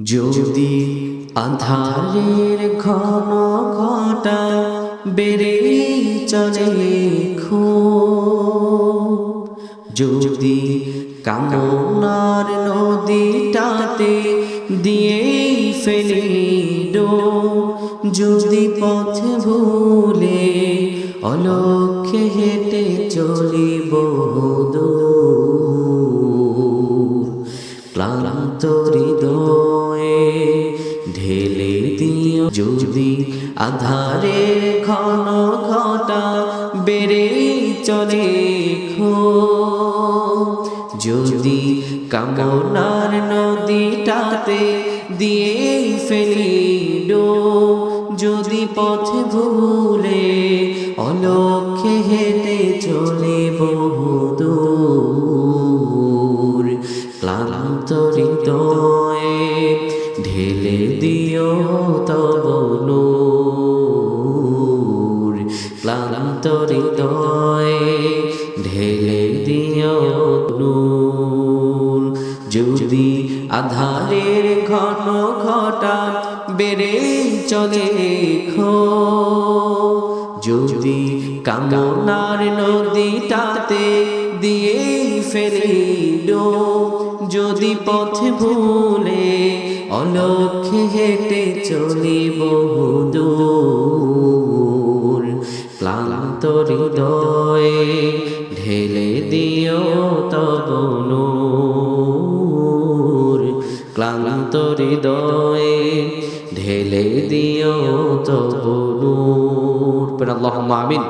যদি আধারের ঘন ঘটা বেড়ে চলে খো যদি কামনার নদীটাতে দিয়ে ফেলি ডো যদি পথ ভুলে অলক্ষে হেঁটে চলিব দূর ক্লান্ত হৃদয়ে ঢেলে দিও যদি আধারে ঘন ঘটা বেড়ে চলে যদি কামনার নদীটাতে দিয়ে ফেলি ডো, যদি পথে ভুলে অলক্ষে হেঁটে চলে বহুদূর ক্লান্ত হৃদয়ে ঢেলে দিও তব নূর। ক্লান্ত ঢেলে দিও নূর। যদি আধারের ঘন ঘটা বেড়ে চলে খো, যদি কামনার নদীটাতে দিয়ে ফেলে ডো যদি পথে ভুলে অলক্ষে হেঁটে চলি বহুদূর, ক্লান্ত হৃদয়ে ঢেলে দিও তব নূর, ক্লান্ত হৃদয়ে ঢেলে দিও তব নূর। আল্লাহ আমিন।